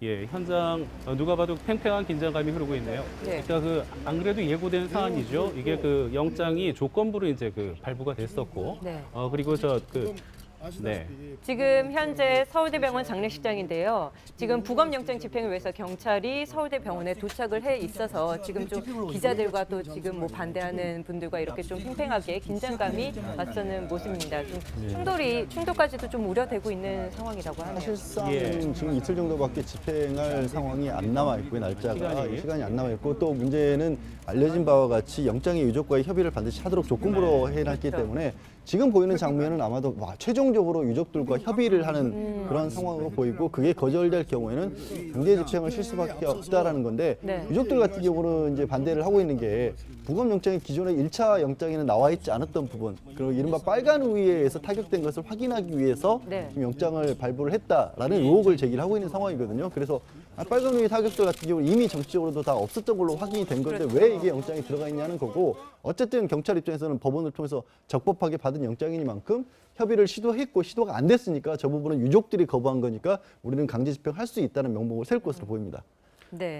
예, 현장 어, 누가 봐도 팽팽한 긴장감이 흐르고 있네요. 네. 그러니까 그 안 그래도 예고된 사안이죠. 이게 그 영장이 조건부로 이제 그 발부가 됐었고, 네. 어 그리고 저 그 네. 지금 현재 서울대병원 장례식장인데요. 지금 부검영장 집행을 위해서 경찰이 서울대병원에 도착을 해 있어서 지금 좀 기자들과 또 지금 뭐 반대하는 분들과 이렇게 좀 팽팽하게 긴장감이 맞서는 모습입니다. 좀 충돌이 충돌까지도 좀 우려되고 있는 상황이라고 하네요. 사실상 예. 지금 이틀 정도밖에 집행할 상황이 안 남아 있고요 날짜가 시간이. 시간이, 안 남아 있고 또 문제는 알려진 바와 같이 영장의 유족과의 협의를 반드시 하도록 조건부로 해놨기 그렇죠. 때문에 지금 보이는 장면은 아마도 와, 최종 적으로 유족들과 협의를 하는 그런 상황으로 보이고 그게 거절될 경우에는 강제 집행을 실 수밖에 없다라는 건데 네. 유족들 같은 경우는 이제 반대를 하고 있는 게 부검 영장이 기존의 1차 영장에는 나와 있지 않았던 부분 그리고 이른바 빨간 우위에서 타격된 것을 확인하기 위해서 네. 지금 영장을 발부를 했다라는 의혹을 제기를 하고 있는 상황이거든요. 그래서 아, 빨간 우위 타격들 같은 경우 이미 정치적으로도 다 없었던 걸로 확인이 된 건데 그렇죠. 왜 이게 영장이 들어가 있냐는 거고 어쨌든 경찰 입장에서는 법원을 통해서 적법하게 받은 영장이니만큼 협의를 시도 했고 시도가 안 됐으니까 저 부분은 유족들이 거부한 거니까 우리는 강제 집행할 수 있다는 명목을 세울 것으로 보입니다. 네.